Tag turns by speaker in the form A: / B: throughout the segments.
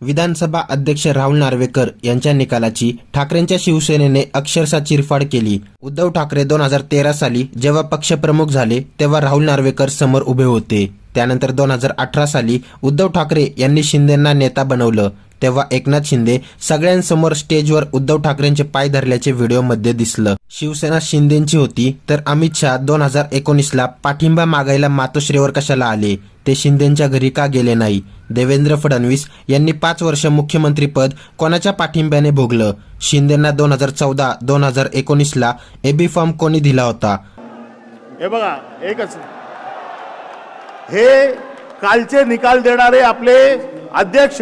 A: विधानसभा अध्यक्ष राहुल नार्वेकर यांच्या निकालाची ठाकरेंच्या शिवसेनेने अक्षरशः चिरफाड केली. उद्धव ठाकरे दोन हजार तेरा साली जेव्हा पक्षप्रमुख झाले तेव्हा राहुल नार्वेकर समोर उभे होते. त्यानंतर दोन हजार अठरा साली उद्धव ठाकरे यांनी शिंदेंना नेता बनवलं. तेव्हा एकनाथ शिंदे सगळ्यांसमोर स्टेजवर उद्धव ठाकरेंचे पाय धरल्याचे व्हिडिओमध्ये दिसलं. शिवसेना शिंदेची होती तर अमित शहा दोन हजार एकोणीसला पाठिंबा मागायला मातोश्रीवर कशाला आले? ते शिंदेच्या घरी का गेले नाही? देवेंद्र फडणवीस यांनी पाच वर्ष मुख्यमंत्रीपद कोणाच्या पाठिंब्याने भोगलं? शिंदेना दोन हजार चौदा दोन हजार एकोणीसला एबी फॉर्म कोणी दिला होता?
B: हे बघा एकच हे कालचे निकाल देणारे आपले अध्यक्ष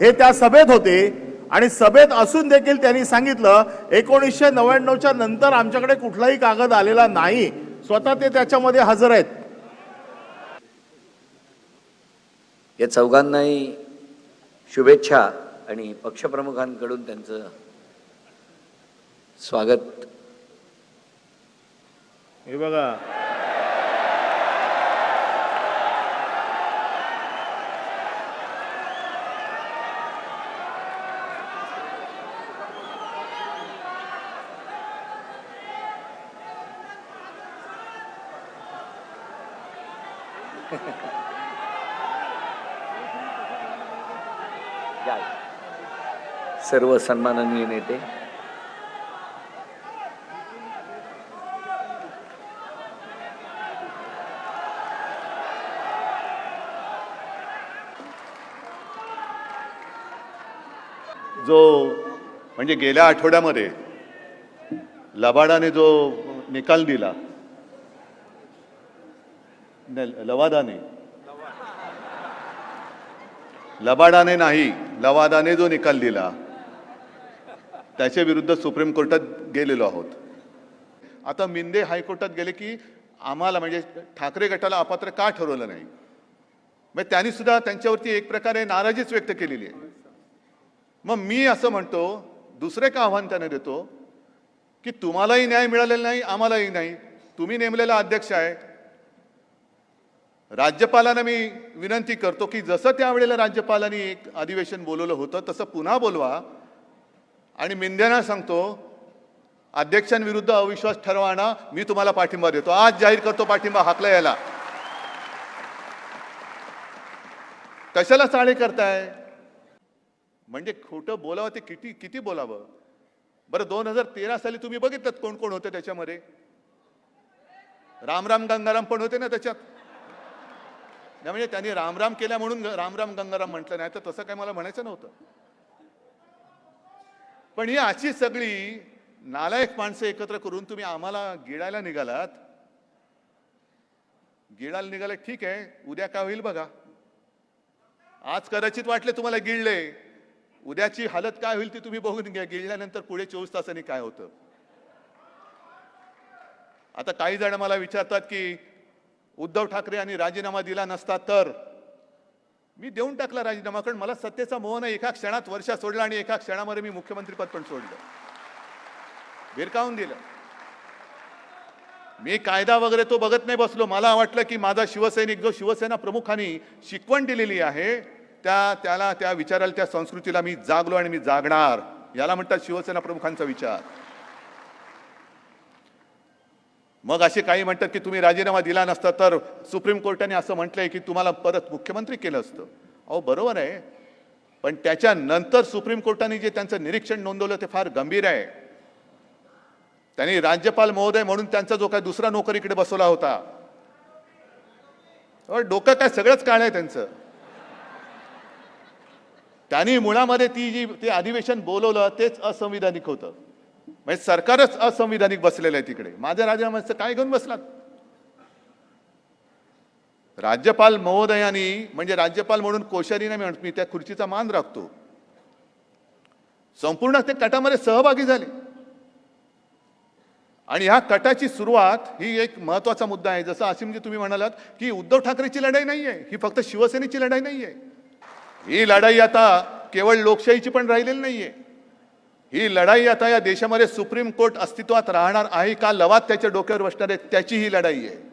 B: हे त्या सभेत होते. आणि सभेत असून देखील त्यांनी सांगितलं एकोणीसशे नव्याण्णवच्या नंतर आमच्याकडे कुठलाही कागद आलेला नाही. स्वतः ते त्याच्यामध्ये हजर आहेत.
C: या चौघांनाही शुभेच्छा आणि पक्षप्रमुखांकडून त्यांचं स्वागत.
B: हे बघा
C: सर्व सन्माननीय नेते.
D: जो म्हणजे गेल्या आठवड्यामध्ये लबाडाने जो निकाल दिला लवादाने. लबाडाने नाही लवादाने जो निकाल दिला त्याच्या विरुद्ध सुप्रीम कोर्टात गेलेलो आहोत. आता मिंदे हायकोर्टात गेले की आम्हाला म्हणजे ठाकरे गटाला अपात्र का ठरवलं नाही? मग त्यांनी सुद्धा त्यांच्यावरती एक प्रकारे नाराजीच व्यक्त केलेली आहे. मग मी असं म्हणतो दुसरे का आव्हान त्याने देतो? की तुम्हालाही न्याय मिळालेला नाही आम्हालाही नाही. तुम्ही नेमलेला अध्यक्ष आहे. राज्यपालांना मी विनंती करतो की जसं त्यावेळेला राज्यपालांनी एक अधिवेशन बोलवलं होतं तसं पुन्हा बोलवा. आणि मिंद्यांना सांगतो अध्यक्षांविरुद्ध अविश्वास ठरवाना मी तुम्हाला पाठिंबा देतो. आज जाहीर करतो पाठिंबा हाकला याला. कशाला चाळे करताय? म्हणजे खोटं बोलावं ते किती किती बोलावं? बरं दोन हजार तेरा साली तुम्ही बघितलं कोण कोण होते त्याच्यामध्ये? रामराम गंगाराम पण होते ना त्याच्यात? म्हणजे त्यांनी रामराम केल्या म्हणून रामराम गंगाराम म्हटलं नाही तर तसं काही मला म्हणायचं नव्हतं. पण ही अशी सगळी नालायक माणसं एकत्र करून तुम्ही आम्हाला गिळायला निघालात. गिळायला निघाले ठीक आहे उद्या काय होईल बघा. आज कदाचित वाटले तुम्हाला गिळले. उद्याची हालत काय होईल ती तुम्ही बघून घ्या. गिळल्यानंतर पुढे चोवीस तासांनी काय होतं? आता काही जण मला विचारतात की उद्धव ठाकरे यांनी राजीनामा दिला नसता तर? मी देऊन टाकला राजीनामा कारण मला सत्तेचा मोह नाही एका क्षणात वर्षा सोडला आणि एका क्षणामध्ये मी मुख्यमंत्रीपद पण सोडलं. भिरकावून दिलं. मी कायदा वगैरे तो बघत नाही बसलो. मला वाटलं की माझा शिवसैनिक जो शिवसेना प्रमुखांनी शिकवण दिलेली आहे त्या त्याला त्या विचाराला त्या संस्कृतीला मी जागलो आणि मी जागणार. याला म्हणतात शिवसेना प्रमुखांचा विचार. मग असे काही म्हणतात की तुम्ही राजीनामा दिला नसता तर सुप्रीम कोर्टाने असं म्हटलंय की तुम्हाला परत मुख्यमंत्री केलं असतं. अहो बरोबर आहे. पण त्याच्यानंतर सुप्रीम कोर्टाने जे त्यांचं निरीक्षण नोंदवलं ते फार गंभीर आहे. त्यांनी राज्यपाल महोदय म्हणून त्यांचा जो काय दुसरा नोकरीकडे बसवला होता. डोकं काय सगळंच काळ आहे त्यांचं. त्यांनी मुळामध्ये ती जी ते अधिवेशन बोलवलं तेच असंविधानिक होतं. म्हणजे सरकारच असंविधानिक बसलेलं आहे तिकडे. माझ्या राजीनाम्याचं काय घेऊन बसलात? राज्यपाल महोदयांनी म्हणजे राज्यपाल म्हणून कोश्यारीने म्हणत मी त्या खुर्चीचा मान राखतो. संपूर्ण ते कटामध्ये सहभागी झाले. आणि ह्या कटाची सुरुवात ही एक महत्त्वाचा मुद्दा आहे. जसं असीमजी तुम्ही म्हणालात की उद्धव ठाकरेची लढाई नाहीये ही फक्त शिवसेनेची लढाई नाहीये. ही लढाई आता केवळ लोकशाहीची पण राहिलेली नाहीये. ही लढाई आता या देशामध्ये सुप्रीम कोर्ट अस्तित्वात राहणार आहे का? लवाद त्याच्या डोक्यावर बसणार आहे त्याची ही लढाई आहे.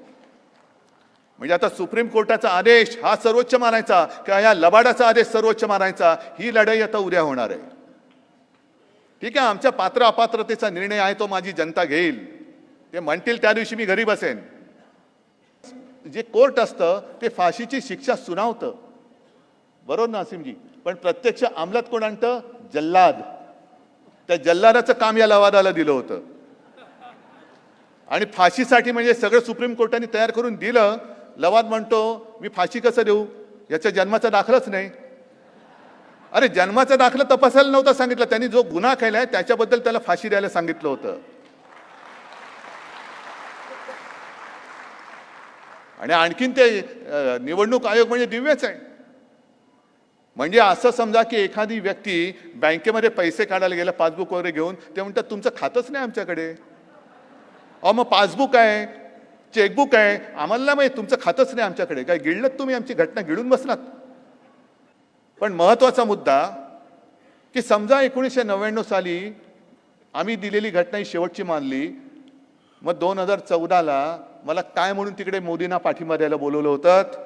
D: म्हणजे आता सुप्रीम कोर्टाचा आदेश हा सर्वोच्च मानायचा किंवा या लबाडाचा आदेश सर्वोच्च मानायचा? ही लढाई आता उद्या होणार आहे. ठीक आहे आमच्या पात्र अपात्रतेचा निर्णय आहे तो माझी जनता घेईल. ते म्हणतील त्या दिवशी मी घरी बसेन. जे कोर्ट असतं ते फाशीची शिक्षा सुनावतं. बरोबर ना असीमजी पण प्रत्यक्ष अंमलात कोण आणतं? जल्लाद. त्या जल्लादाचं काम या लवादाला दिलं होतं. आणि फाशीसाठी म्हणजे सगळं सुप्रीम कोर्टाने तयार करून दिलं लवाद म्हणतो मी फाशी कसं देऊ? याच्या जन्माचा दाखलाच नाही. अरे जन्माचा दाखला तपासायला नव्हता सांगितलं. त्यांनी जो गुन्हा केलाय त्याच्याबद्दल त्याला फाशी द्यायला सांगितलं होतं. आणि आणखीन ते निवडणूक आयोग म्हणजे दिव्यच आहे. म्हणजे असं समजा की एखादी व्यक्ती बँकेमध्ये पैसे काढायला गेला पासबुक वगैरे घेऊन ते म्हणतात तुमचं खातंच नाही आमच्याकडे. अहो मग पासबुक आहे चेकबुक आहे. आम्हाला माहीत तुमचं खातंच नाही आमच्याकडे. काय गिळलं तुम्ही आमची घटना गिळून बसणार पण महत्त्वाचा मुद्दा की समजा एकोणीसशे नव्याण्णव साली आम्ही दिलेली घटना ही शेवटची मानली. मग दोन हजार चौदाला मला काय म्हणून तिकडे मोदींना पाठिंबा द्यायला बोलवलं होतं?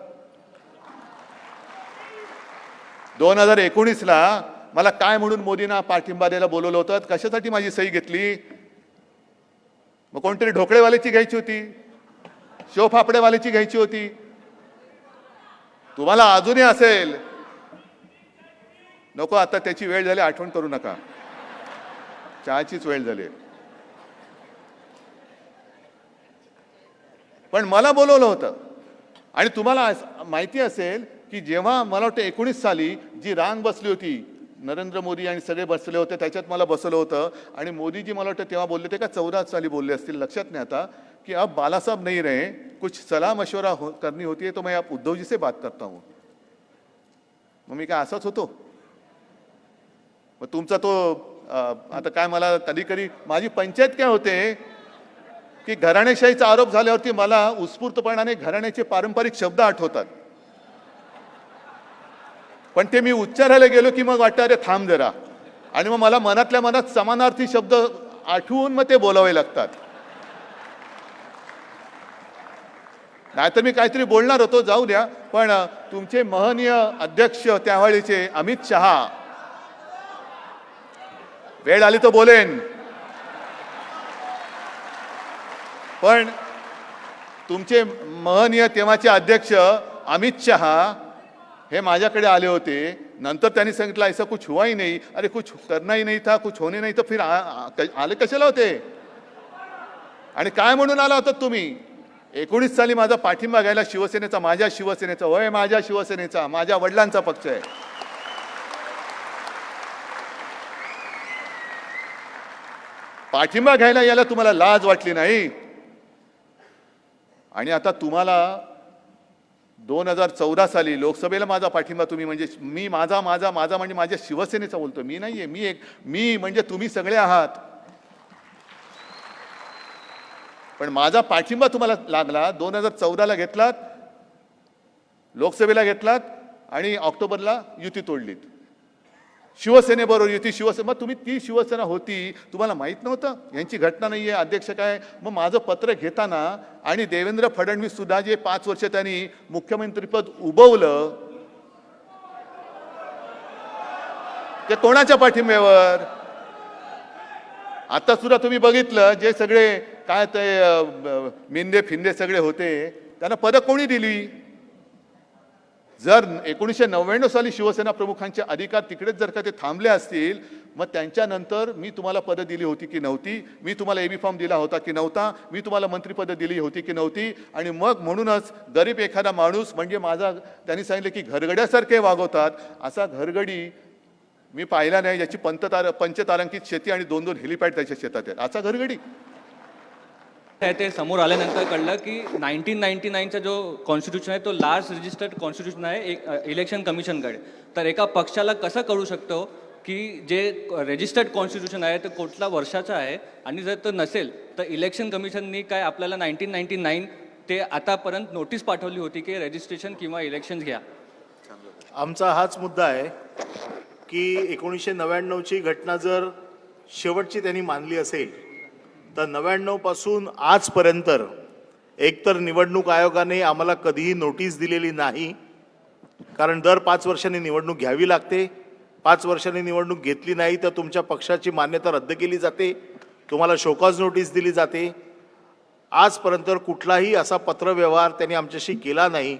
D: दोन हजार एकोणीसला मला काय म्हणून मोदींना पाठिंबा द्यायला बोलवलं होतं? कशासाठी माझी सही घेतली? मग कोणतरी ढोकळेवाल्याची घ्यायची होती? शोफापडेवाल्याची घ्यायची होती? तुम्हाला अजूनही असेल. नको आता त्याची वेळ झाली आठवण करू नका. चहाचीच वेळ झाली. पण मला बोलवलं होतं. आणि तुम्हाला माहिती असेल की जेव्हा मला वाटतं एकोणीस साली जी रांग बसली होती नरेंद्र मोदी आणि सगळे बसले होते त्याच्यात मला बसवलं होतं. आणि मोदीजी मला वाटतं तेव्हा बोलले ते का चौदा साली बोलले असतील. लक्षात नाही आता की अब बाला साहब नहीं रहे कुछ सलाह मशवरा हो, करनी होती है तो मैं आप उद्धव जी से बात करता हूँ. मग मी काय असाच होतो? मग तुमचा तो आता काय मला कधी कधी माझी पंचायत काय होते की घराणेशाहीचा आरोप झाल्यावरती मला उत्स्फूर्तपणाने घराण्याचे पारंपरिक शब्द आठवतात. पण ते मी उच्चारायला गेलो की मग वाटतं अरे थांब जरा. आणि मग मला मनातल्या मनात समानार्थी शब्द आठवून मग ते बोलावे लागतात. नाहीतर मी काहीतरी बोलणार होतो जाऊ द्या पण तुमचे महनीय अध्यक्ष त्यावेळीचे अमित शहा. वेळ आली तर बोलेन. पण तुमचे महनीय तेव्हाचे अध्यक्ष अमित शहा हे माझ्याकडे आले होते. नंतर त्यांनी सांगितलं ऐसा कुछ हुआ ही नाही. अरे कुछ करना ही था कुछ होणे नाही तर फिर आ, आ, आले कशाला होते? आणि काय म्हणून आला होता तुम्ही? एकोणीस साली माझा पाठिंबा घ्यायला शिवसेनेचा माझ्या शिवसेनेचा वय माझ्या शिवसेनेचा माझ्या वडिलांचा पक्ष आहे. पाठिंबा घ्यायला याला तुम्हाला लाज वाटली नाही? आणि आता तुम्हाला दोन हजार चौदा साली लोकसभेला माझा पाठिंबा तुम्ही म्हणजे मी माझा माझा माझा म्हणजे माझ्या शिवसेनेचा बोलतो मी नाही आहे मी एक मी म्हणजे तुम्ही सगळे आहात. पण माझा पाठिंबा तुम्हाला लागला दोन हजार चौदाला घेतलात लोकसभेला घेतलात आणि ऑक्टोबरला युती तोडलीत. शिवसेनेबरोबर युती शिवसेना मग तुम्ही ती शिवसेना होती तुम्हाला माहीत नव्हतं? यांची घटना नाही आहे अध्यक्ष काय? मग माझं पत्र घेताना आणि देवेंद्र फडणवीस सुद्धा जे पाच वर्ष त्यांनी मुख्यमंत्रीपद उभवलं ते कोणाच्या पाठिंब्यावर? आता सुद्धा तुम्ही बघितलं जे सगळे काय ते मेंदे फिंदे सगळे होते त्यांना पदं कोणी दिली? जर एकोणीसशे नव्याण्णव साली शिवसेना प्रमुखांचे अधिकार तिकडेच जर का ते थांबले असतील मग त्यांच्यानंतर मी तुम्हाला पदं दिली होती की नव्हती मी तुम्हाला ए बी फॉर्म दिला होता की नव्हता मी तुम्हाला मंत्रिपदं दिली होती की नव्हती आणि मग म्हणूनच गरीब एखादा माणूस म्हणजे माझा त्यांनी सांगितलं की घरगड्यासारखे वागवतात असा घरगडी मी पाहिला नाही ज्याची पंततार पंचतारांकित शेती आणि दोन दोन हेलिपॅड त्याच्या शेतात आहेत. असा घरगडी.
E: आहे ते समोर आल्यानंतर कळलं की नाईन्टीन नाईन्टी नाईनचा जो कॉन्स्टिट्यूशन आहे तो लास्ट रजिस्टर्ड कॉन्स्टिट्यूशन आहे एक इलेक्शन कमिशनकडे तर एका पक्षाला कसं कळू शकतो की जे रजिस्टर्ड कॉन्स्टिट्यूशन आहे ते कुठला वर्षाचं आहे? आणि जर तो नसेल तर इलेक्शन कमिशननी काय आपल्याला नाईन्टीन नाईन्टी नाईन ते आतापर्यंत नोटीस पाठवली होती की रजिस्ट्रेशन किंवा इलेक्शन घ्या.
B: आमचा हाच मुद्दा आहे की एकोणीसशे नव्याण्णवची घटना जर शेवटची त्यांनी मानली असेल तर नव्याण्णवपासून आजपर्यंत एकतर निवडणूक आयोगाने आम्हाला कधीही नोटीस दिलेली नाही. कारण दर पाच वर्षांनी निवडणूक घ्यावी लागते. पाच वर्षांनी निवडणूक घेतली नाही तर तुमच्या पक्षाची मान्यता रद्द केली जाते. तुम्हाला शोकॉज नोटीस दिली जाते. आजपर्यंत कुठलाही असा पत्रव्यवहार त्यांनी आमच्याशी केला नाही.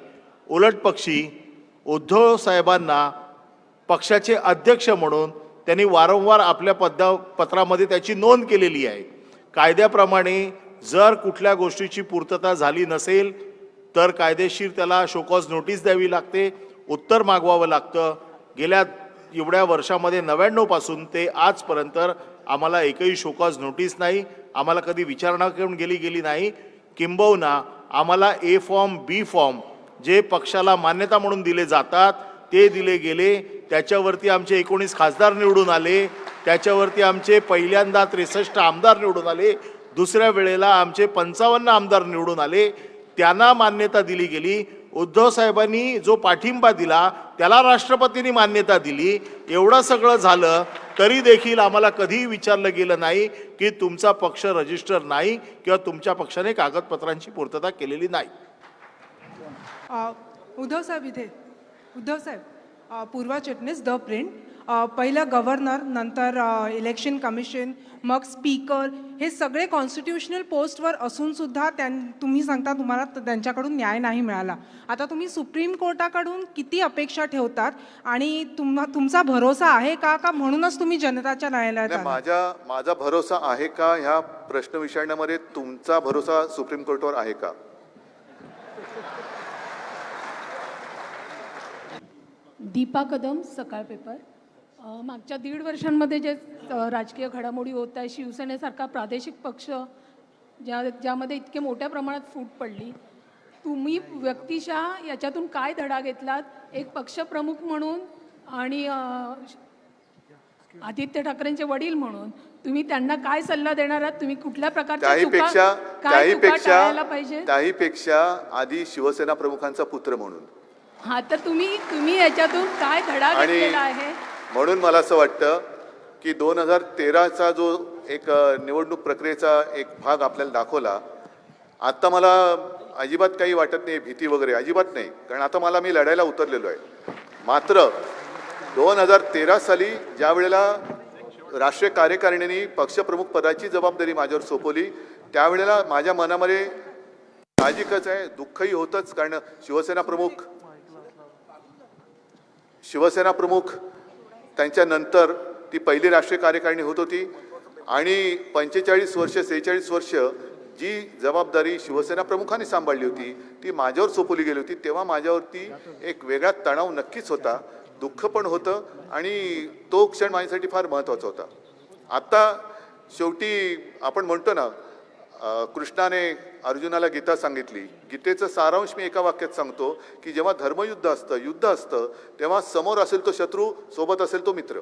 B: उलट पक्षी उद्धव साहेबांना पक्षाचे अध्यक्ष म्हणून त्यांनी वारंवार आपल्या पदा पत्रामध्ये त्याची नोंद केलेली आहे. कायद्याप्रमाणे जर कुठल्या गोष्टीची पूर्तता झाली नसेल तर कायदेशीर त्याला शोकॉज नोटीस द्यावी लागते उत्तर मागवावं लागतं. गेल्या एवढ्या वर्षामध्ये नव्याण्णवपासून ते आजपर्यंत आम्हाला एकही शोकॉज नोटीस नाही आम्हाला कधी विचारणा करून गेली गेली नाही. किंबहुना आम्हाला ए फॉर्म बी फॉर्म जे पक्षाला मान्यता म्हणून दिले जातात ते दिले गेले. त्याच्यावरती आमचे एकोणीस खासदार निवडून आले. त्याच्यावरती आमचे पहिल्यांदा त्रेसष्ट आमदार निवडून आले दुसऱ्या वेळेला आमचे पंचावन्न आमदार निवडून आले. त्यांना मान्यता दिली गेली. उद्धव साहेबांनी जो पाठिंबा दिला त्याला राष्ट्रपतींनी मान्यता दिली. एवढं सगळं झालं तरी देखील आम्हाला कधीही विचारलं गेलं नाही की तुमचा पक्ष रजिस्टर नाही किंवा तुमच्या पक्षाने कागदपत्रांची पूर्तता केलेली नाही.
F: उद्धव साहेब इथे. उद्धव साहेब पूर्वा चटणीस द प्रिंट. पहिलं गव्हर्नर नंतर इलेक्शन कमिशन मग स्पीकर हे सगळे कॉन्स्टिट्युशनल पोस्टवर असून सुद्धा त्यां तुम्ही सांगता तुम्हाला त्यांच्याकडून न्याय नाही मिळाला. आता तुम्ही सुप्रीम कोर्टाकडून किती अपेक्षा ठेवतात आणि तुम्हा तुमचा भरोसा आहे का का म्हणूनच तुम्ही जनताच्या न्यायालयात?
D: माझ्या माझा भरोसा आहे का ह्या प्रश्न विचारण्यामध्ये तुमचा भरोसा सुप्रीम कोर्टावर आहे का?
G: दीपा कदम सकाळ पेपर. मागच्या दीड वर्षांमध्ये जे राजकीय घडामोडी होत आहे शिवसेनेसारखा प्रादेशिक पक्ष ज्या ज्यामध्ये इतके मोठ्या प्रमाणात फूट पडली तुम्ही व्यक्तिशः याच्यातून काय धडा घेतलात? एक पक्षप्रमुख म्हणून आणि आदित्य ठाकरेंचे वडील म्हणून तुम्ही त्यांना काय सल्ला देणार आहात? तुम्ही कुठल्या प्रकारच्या
D: त्याहीपेक्षा
G: पाहिजे?
D: आधी शिवसेना प्रमुखांचा पुत्र म्हणून.
G: हा तर तुम्ही तुम्ही याच्यातून काय धडा घेतलेला आहे?
D: म्हणून मला असं वाटतं की दोन हजार तेराचा जो एक निवडणूक प्रक्रियेचा एक भाग आपल्याला दाखवला आत्ता मला अजिबात काही वाटत नाही भीती वगैरे अजिबात नाही. कारण आता मला मी लढायला उतरलेलो आहे. मात्र दोन हजार तेरा साली ज्या वेळेला राष्ट्रीय कार्यकारिणींनी पक्षप्रमुख पदाची जबाबदारी माझ्यावर सोपवली त्यावेळेला माझ्या मनामध्ये साहजिकच आहे दुःखही होतंच. कारण शिवसेना प्रमुख शिवसेना प्रमुख त्यांच्यानंतर ती पहिली राष्ट्रीय कार्यकारिणी होत होती. आणि पंचेचाळीस वर्ष सेहेचाळीस वर्ष जी जबाबदारी शिवसेना प्रमुखांनी सांभाळली होती ती माझ्यावर सोपवली गेली होती. तेव्हा माझ्यावरती एक वेगळा तणाव नक्कीच होता. दुःख पण होतं आणि तो क्षण माझ्यासाठी फार महत्त्वाचा होता. आत्ता शेवटी आपण म्हणतो ना कृष्णाने अर्जुनाला गीता सांगितली. गीतेचं सारांश मी एका वाक्यात सांगतो की जेव्हा धर्मयुद्ध असतं युद्ध असतं तेव्हा समोर असेल तो शत्रू सोबत असेल तो मित्र.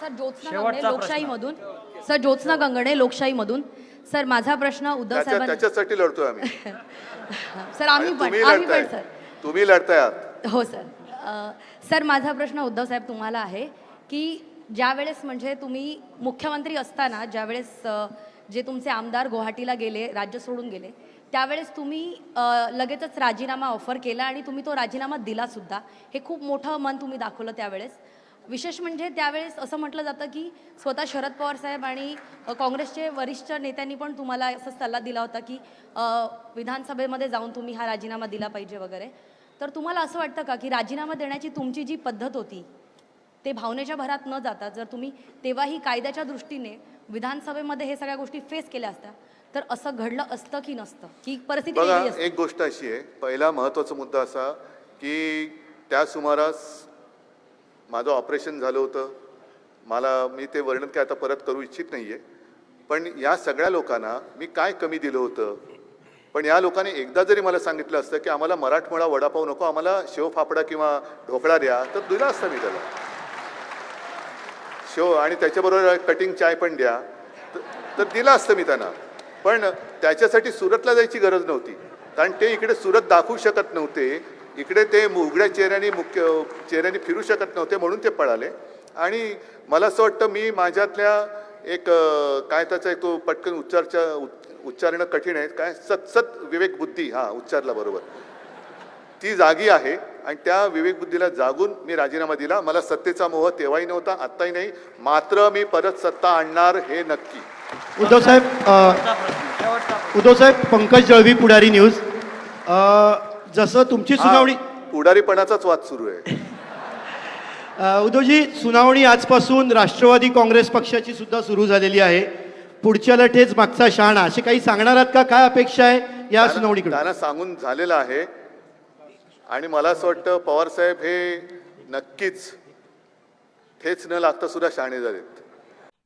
H: सर ज्योत्स्ना गंगणे लोकशाहीमधून. सर ज्योत्स्ना गंगणे लोकशाहीमधून. सर माझा प्रश्न उद्धव साहेबांना
D: त्याच्यासाठी लढतोय आम्ही.
H: सर आम्ही पण आम्ही सर.
D: तुम्ही लढताय
H: हो सर. सर माझा प्रश्न उद्धव साहेब तुम्हाला आहे की ज्यावेळेस म्हणजे तुम्ही मुख्यमंत्री असताना ज्यावेळेस जे तुमचे आमदार गुवाहाटीला गेले राज्य सोडून गेले त्यावेळेस तुम्ही लगेचच राजीनामा ऑफर केला आणि तुम्ही तो राजीनामा दिलासुद्धा हे खूप मोठं मन तुम्ही दाखवलं त्यावेळेस. विशेष म्हणजे त्यावेळेस असं म्हटलं जातं की स्वतः शरद पवार साहेब आणि काँग्रेसचे वरिष्ठ नेत्यांनी पण तुम्हाला असा सल्ला दिला होता की विधानसभेमध्ये जाऊन तुम्ही हा राजीनामा दिला पाहिजे वगैरे. तर तुम्हाला असं वाटतं का की राजीनामा देण्याची तुमची जी पद्धत होती ते भावनेच्या भरात न जाता जर तुम्ही तेव्हाही कायद्याच्या दृष्टीने विधानसभेमध्ये हे सगळ्या गोष्टी फेस केल्या असत्या तर असं घडलं असतं की नसतं? की परिस्थिती
D: एक गोष्ट अशी आहे. पहिला महत्त्वाचा मुद्दा असा की त्या सुमारास माझं ऑपरेशन झालं होतं. मला मी ते वर्णन काय आता परत करू इच्छित नाही आहे पण या सगळ्या लोकांना मी काय कमी दिलं होतं? पण या लोकांनी एकदा जरी मला सांगितलं असतं की आम्हाला मराठमोळा वडापाव नको आम्हाला शेवफापडा किंवा ढोकळा द्या तर दिला असतं मी त्याला. शो आणि त्याच्याबरोबर कटिंग चाय पण द्या. तर दिलं असतं मी त्यांना. पण त्याच्यासाठी सुरतला जायची गरज नव्हती. कारण ते इकडे सुरत दाखवू शकत नव्हते. इकडे ते उघड्या चेहऱ्याने मुख्य चेहऱ्याने फिरू शकत नव्हते म्हणून ते पळाले. आणि मला असं वाटतं मी माझ्यातल्या एक काय त्याचा एक तो पटकन उच्चारच्या उच्चारणं कठीण आहे. काय सत सत विवेक बुद्धी. हा उच्चारला बरोबर. ती जागी आहे. आणि त्या विवेक बुद्धीला जागून मी राजीनामा दिला. मला सत्तेचा मोह तेव्हाही नव्हता आत्ताही नाही. मात्र मी परत सत्ता आणणार हे नक्की.
I: उद्धव साहेब उद्धव साहेब पंकज जळवी पुढारी न्यूज. जसं तुमची सुनावणी
D: पुढारीपणाचाच वाद सुरू आहे.
I: उद्धवजी सुनावणी आजपासून राष्ट्रवादी काँग्रेस पक्षाची सुद्धा सुरू झालेली आहे. पुढच्या लढेच मागचा शहाणा असे काही सांगणार आहात का? काय अपेक्षा आहे या सुनावणीकडे
D: त्यांना सांगून झालेलं आहे. आणि मला असं वाटतं पवारसाहेब हे नक्कीच ठेच न लागता सुद्धा शाणे झालेत.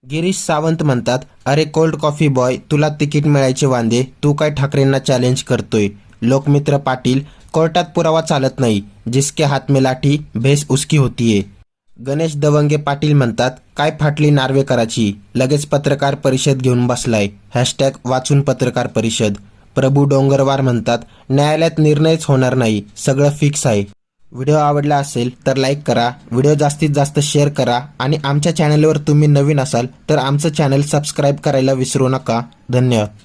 A: गिरीश सावंत म्हणतात अरे कोल्ड कॉफी बॉय तुला तिकीट मिळायचे वांदे तू काय ठाकरेंना चॅलेंज करतोय. लोकमित्र पाटील कोर्टात पुरावा चालत नाही जिसके हात में लाठी भेस उसकी होतीये. गणेश दवंगे पाटील म्हणतात काय फाटली नार्वेकराची लगेच पत्रकार परिषद घेऊन बसलाय हॅशटॅग वाचून पत्रकार परिषद. प्रभू डोंगरवार म्हणतात न्यायालयात निर्णयच होणार नाही सगळं फिक्स आहे. व्हिडिओ आवडला असेल तर लाईक करा व्हिडिओ जास्तीत जास्त शेअर करा आणि आमच्या चॅनलवर तुम्ही नवीन असाल तर आमचं चॅनल सबस्क्राईब करायला विसरू नका. धन्यवाद.